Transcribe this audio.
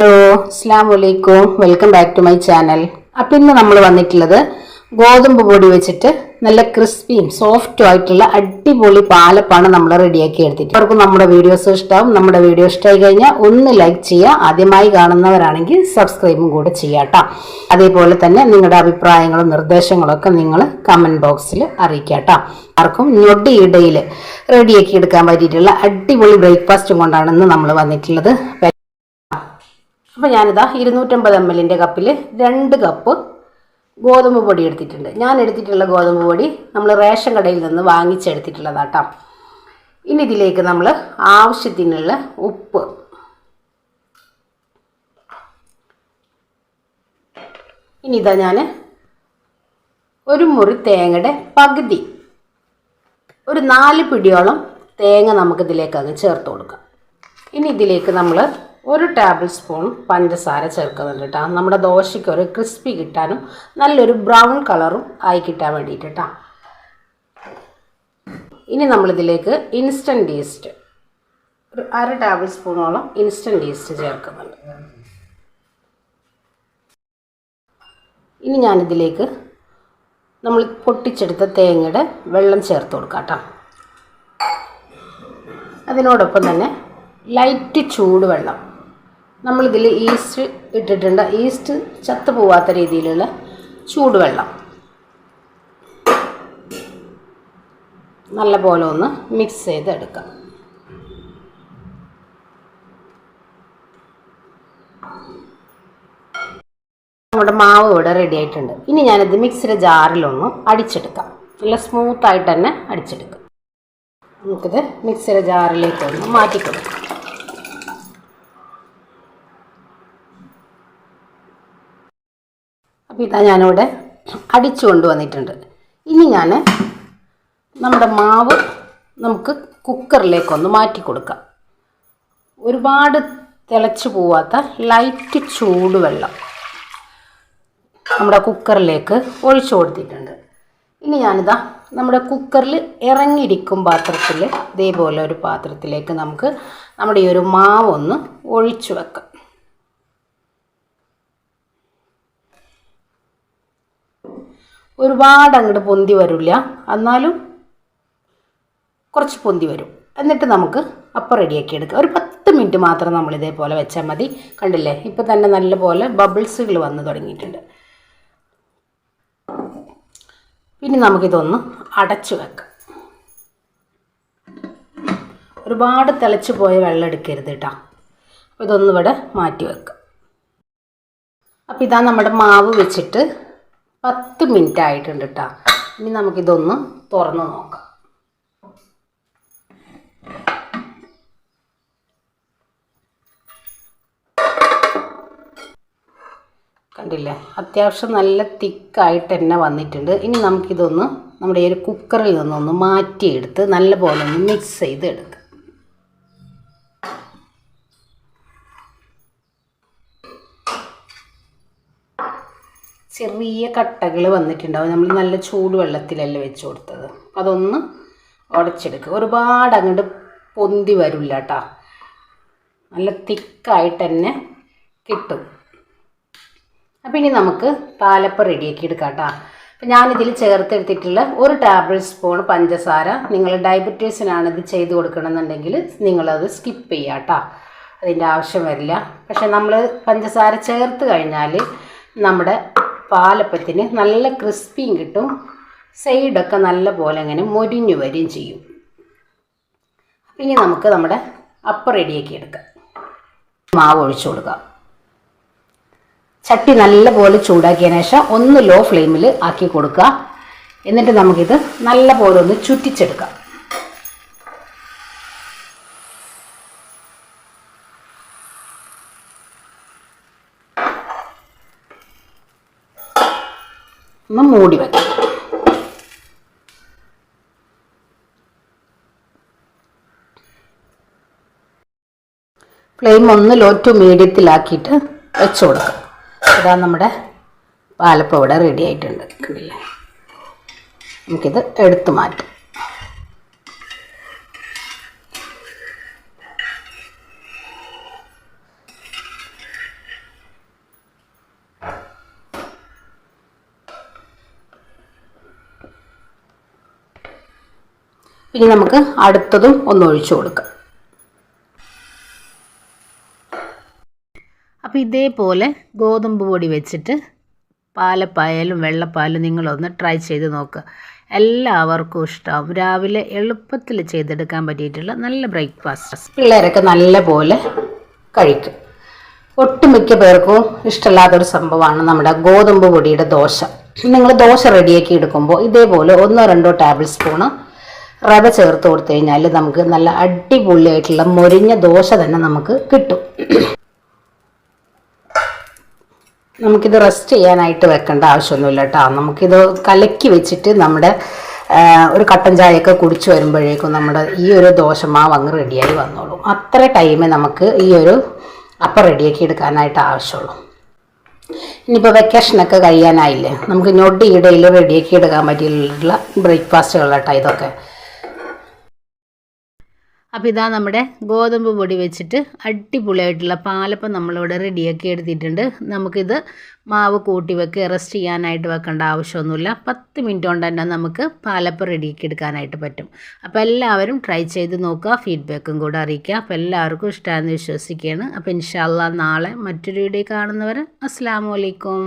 Hello അസ്സാം വലൈക്കും welcome back to my channel. അപ്പം ഇന്ന് നമ്മൾ വന്നിട്ടുള്ളത് ഗോതമ്പ് പൊടി വെച്ചിട്ട് നല്ല ക്രിസ്പിയും സോഫ്റ്റും ആയിട്ടുള്ള അടിപൊളി പാലപ്പാണ് നമ്മൾ റെഡിയാക്കി എടുത്തിട്ട്. അവർക്കും നമ്മുടെ വീഡിയോസ് ഇഷ്ടമാവും. നമ്മുടെ വീഡിയോ ഇഷ്ടമായി കഴിഞ്ഞാൽ ഒന്ന് ലൈക്ക് ചെയ്യുക. ആദ്യമായി കാണുന്നവരാണെങ്കിൽ സബ്സ്ക്രൈബും കൂടെ ചെയ്യാട്ടോ അതേപോലെ തന്നെ നിങ്ങളുടെ അഭിപ്രായങ്ങളും നിർദ്ദേശങ്ങളൊക്കെ നിങ്ങൾ കമന്റ് ബോക്സിൽ അറിയിക്കാട്ടോ ആർക്കും ഞൊടിയിടയിൽ റെഡിയാക്കി എടുക്കാൻ പറ്റിയിട്ടുള്ള അടിപൊളി ബ്രേക്ക്ഫാസ്റ്റും കൊണ്ടാണ് ഇന്ന് നമ്മൾ വന്നിട്ടുള്ളത്. അപ്പോൾ ഞാനിതാ ഇരുന്നൂറ്റമ്പത് എം എല്ലിന്റെ കപ്പിൽ രണ്ട് കപ്പ് ഗോതമ്പ് പൊടി എടുത്തിട്ടുണ്ട്. ഞാൻ എടുത്തിട്ടുള്ള ഗോതമ്പ് പൊടി നമ്മൾ റേഷൻ കടയിൽ നിന്ന് വാങ്ങിച്ചെടുത്തിട്ടുള്ളതാട്ടോ. ഇനി ഇതിലേക്ക് നമ്മൾ ആവശ്യത്തിനുള്ള ഉപ്പ്. ഇനി ഇതാ ഞാൻ ഒരു മുറി തേങ്ങയുടെ പകുതി. ഒരു നാല് പിടിയോളം തേങ്ങ നമുക്കിതിലേക്ക് അങ്ങ് ചേർത്ത് കൊടുക്കാം. ഇനി ഇതിലേക്ക് നമ്മൾ ഒരു ടേബിൾ സ്പൂൺ പഞ്ചസാര ചേർക്കുന്നുണ്ട് കേട്ടോ നമ്മുടെ ദോശയ്ക്ക് ഒരു ക്രിസ്പി കിട്ടാനും നല്ലൊരു ബ്രൗൺ കളറും ആയി കിട്ടാൻ വേണ്ടിയിട്ട് ഇനി നമ്മളിതിലേക്ക് ഇൻസ്റ്റന്റ് ഈസ്റ്റ് ഒരു അര ടേബിൾ സ്പൂണോളം ഇൻസ്റ്റന്റ് ഈസ്റ്റ് ചേർക്കുന്നുണ്ട്. ഇനി ഞാനിതിലേക്ക് നമ്മൾ പൊട്ടിച്ചെടുത്ത തേങ്ങയുടെ വെള്ളം ചേർത്ത് കൊടുക്കാം അതിനോടൊപ്പം തന്നെ ലൈറ്റ് ചൂടുവെള്ളം നമ്മളിതിൽ ഈസ്റ്റ് ഇട്ടിട്ടുണ്ട്. ഈസ്റ്റ് ചത്തു പോവാത്ത രീതിയിലുള്ള ചൂടുവെള്ളം. നല്ല പോലെ ഒന്ന് മിക്സ് ചെയ്തെടുക്കാം. നമ്മുടെ മാവ് ഇവിടെ റെഡി ആയിട്ടുണ്ട്. ഇനി ഞാനിത് മിക്സിയുടെ ജാറിലൊന്ന് അടിച്ചെടുക്കാം. നല്ല സ്മൂത്തായിട്ട് തന്നെ അടിച്ചെടുക്കാം. നമുക്കിത് മിക്സിയുടെ ജാറിലേക്ക് ഒന്ന് മാറ്റി അപ്പോൾ ഇതാ ഞാനിവിടെ അടിച്ചു കൊണ്ടുവന്നിട്ടുണ്ട്. ഇനി ഞാൻ നമ്മുടെ മാവ് നമുക്ക് കുക്കറിലേക്കൊന്ന് മാറ്റി കൊടുക്കാം. ഒരുപാട് തിളച്ച് പോവാത്ത ലൈറ്റ് ചൂടുവെള്ളം നമ്മുടെ കുക്കറിലേക്ക് ഒഴിച്ചു കൊടുത്തിട്ടുണ്ട്. ഇനി ഞാനിതാ നമ്മുടെ കുക്കറിൽ ഇറങ്ങിയിരിക്കും പാത്രത്തിൽ ഇതേപോലെ ഒരു പാത്രത്തിലേക്ക് നമുക്ക് നമ്മുടെ ഈ ഒരു മാവൊന്ന് ഒഴിച്ചു വെക്കാം. ഒരുപാട് അങ്ങോട്ട് പൊന്തി വരില്ല. എന്നാലും കുറച്ച് പൊന്തി വരും. എന്നിട്ട് നമുക്ക് അപ്പം റെഡിയാക്കി എടുക്കാം. ഒരു പത്ത് മിനിറ്റ് മാത്രം നമ്മൾ ഇതേപോലെ വെച്ചാൽ മതി. കണ്ടില്ലേ? ഇപ്പം തന്നെ നല്ലപോലെ ബബിൾസുകൾ വന്ന് തുടങ്ങിയിട്ടുണ്ട്. പിന്നെ നമുക്കിതൊന്ന് അടച്ചു വെക്കാം. ഒരുപാട് തിളച്ച് പോയ വെള്ളം എടുക്കരുത് കേട്ടോ. അപ്പോൾ ഇതൊന്നിവിടെ മാറ്റി വെക്കാം. അപ്പോൾ ഇതാ നമ്മുടെ മാവ് വെച്ചിട്ട് പത്ത് മിനിറ്റ് ആയിട്ടുണ്ട് കേട്ടോ ഇനി നമുക്കിതൊന്ന് തുറന്ന് നോക്കാം. കണ്ടില്ലേ? അത്യാവശ്യം നല്ല തിക്കായിട്ട് തന്നെ വന്നിട്ടുണ്ട്. ഇനി നമുക്കിതൊന്ന് നമ്മുടെ ഈ ഒരു കുക്കറിൽ നിന്നൊന്ന് മാറ്റിയെടുത്ത് നല്ല പോലെ ഒന്ന് മിക്സ് ചെയ്ത് എടുക്കാം ചെറിയ കട്ടകൾ വന്നിട്ടുണ്ടാവും. നമ്മൾ നല്ല ചൂടുവെള്ളത്തിലല്ലേ വെച്ച് കൊടുത്തത്. അതൊന്ന് ഉടച്ചെടുക്കുക. ഒരുപാട് അങ്ങോട്ട് പൊന്തി വരില്ല കേട്ടോ നല്ല തിക്കായിട്ട് തന്നെ കിട്ടും. അപ്പം ഇനി നമുക്ക് പാലപ്പം റെഡിയാക്കി എടുക്കാം കേട്ടോ അപ്പം ഞാനിതിൽ ചേർത്തെടുത്തിട്ടുള്ള ഒരു ടേബിൾ സ്പൂൺ പഞ്ചസാര നിങ്ങൾ ഡയബറ്റീസിനാണ് ഇത് ചെയ്ത് കൊടുക്കണമെന്നുണ്ടെങ്കിൽ നിങ്ങളത് സ്കിപ്പ് ചെയ്യുക കേട്ടോ അതിന്റെ ആവശ്യം വരില്ല. പക്ഷെ നമ്മൾ പഞ്ചസാര ചേർത്ത് കഴിഞ്ഞാൽ നമ്മുടെ പാലപ്പത്തിന് നല്ല ക്രിസ്പിയും കിട്ടും. സൈഡൊക്കെ നല്ല പോലെ അങ്ങനെ മൊരിഞ്ഞു വരികയും ചെയ്യും. ഇനി നമുക്ക് നമ്മുടെ അപ്പം റെഡിയാക്കി എടുക്കാം. മാവ് ഒഴിച്ചു കൊടുക്കാം. ചട്ടി നല്ല പോലെ ചൂടാക്കിയതിനു ശേഷം ഒന്ന് ലോ ഫ്ലെയിമിൽ ആക്കി കൊടുക്കുക. എന്നിട്ട് നമുക്കിത് നല്ല പോലെ ഒന്ന് ചുറ്റിച്ചെടുക്കാം. ഒന്ന് മൂടി വെക്കാം. ഫ്ലെയിം ഒന്ന് ലോ ടു മീഡിയത്തിലാക്കിയിട്ട് വെച്ച് കൊടുക്കാം. ഇതാ നമ്മുടെ പാലപ്പം ഇവിടെ റെഡി ആയിട്ടുണ്ട്. നമുക്കിത് എടുത്തു മാറ്റാം. ഇനി നമുക്ക് അടുത്തതും ഒന്ന് ഒഴിച്ചു കൊടുക്കാം. അപ്പോൾ ഇതേപോലെ ഗോതമ്പ് പൊടി വെച്ചിട്ട് പാലപ്പായാലും വെള്ളപ്പാലും നിങ്ങളൊന്ന് ട്രൈ ചെയ്ത് നോക്കുക എല്ലാവർക്കും ഇഷ്ടമാവും രാവിലെ എളുപ്പത്തിൽ ചെയ്തെടുക്കാൻ പറ്റിയിട്ടുള്ള നല്ല ബ്രേക്ക്ഫാസ്റ്റ് പിള്ളേരൊക്കെ നല്ല പോലെ കഴിക്കും. ഒട്ടുമിക്ക പേർക്കും ഇഷ്ടമില്ലാത്തൊരു സംഭവമാണ് നമ്മുടെ ഗോതമ്പ് പൊടിയുടെ ദോശ. നിങ്ങൾ ദോശ റെഡിയാക്കി എടുക്കുമ്പോൾ ഇതേപോലെ ഒന്നോ രണ്ടോ ടേബിൾ സ്പൂണ് റവ ചേർത്ത് കൊടുത്തു കഴിഞ്ഞാൽ നമുക്ക് നല്ല അടിപൊളിയായിട്ടുള്ള മൊരിഞ്ഞ ദോശ തന്നെ നമുക്ക് കിട്ടും. നമുക്കിത് റെസ്റ്റ് ചെയ്യാനായിട്ട് വെക്കേണ്ട ആവശ്യമൊന്നുമില്ല കേട്ടോ. നമുക്കിത് കലക്കി വെച്ചിട്ട് നമ്മുടെ ഒരു കട്ടൻ ചായയൊക്കെ കുടിച്ചു വരുമ്പോഴേക്കും നമ്മുടെ ഈ ഒരു ദോശമാവ് അങ്ങ് റെഡിയായി വന്നോളും. അത്ര ടൈമേ നമുക്ക് ഈ ഒരു അപ്പം റെഡിയാക്കി എടുക്കാനായിട്ട് ആവശ്യമുള്ളൂ. ഇനിയിപ്പോൾ വെക്കേഷനൊക്കെ കഴിയാനായില്ലേ? നമുക്ക് ഞൊടിയിടയിൽ റെഡിയാക്കി എടുക്കാൻ പറ്റിയിട്ടുള്ള ബ്രേക്ക്ഫാസ്റ്റുകൾ കേട്ടോ ഇതൊക്കെ. അപ്പോൾ ഇതാ നമ്മുടെ ഗോതമ്പ് പൊടി വെച്ചിട്ട് അടിപൊളിയായിട്ടുള്ള പാലപ്പം നമ്മളിവിടെ റെഡിയാക്കി എടുത്തിട്ടുണ്ട്. നമുക്കിത് മാവ് കൂട്ടി വെക്കുക റെസ്റ്റ് ചെയ്യാനായിട്ട് വെക്കേണ്ട ആവശ്യമൊന്നുമില്ല. പത്ത് മിനിറ്റ് കൊണ്ട് തന്നെ നമുക്ക് പാലപ്പം റെഡിയാക്കി എടുക്കാനായിട്ട് പറ്റും. അപ്പോൾ എല്ലാവരും ട്രൈ ചെയ്ത് നോക്കുക ഫീഡ്ബാക്കും കൂടെ അറിയിക്കുക. അപ്പോൾ എല്ലാവർക്കും ഇഷ്ടമാണെന്ന് വിശ്വസിക്കുകയാണ്. അപ്പോൾ ഇൻഷാല്ല നാളെ മറ്റൊരു വീഡിയോ കാണുന്നവർ അസ്സാം വലൈക്കും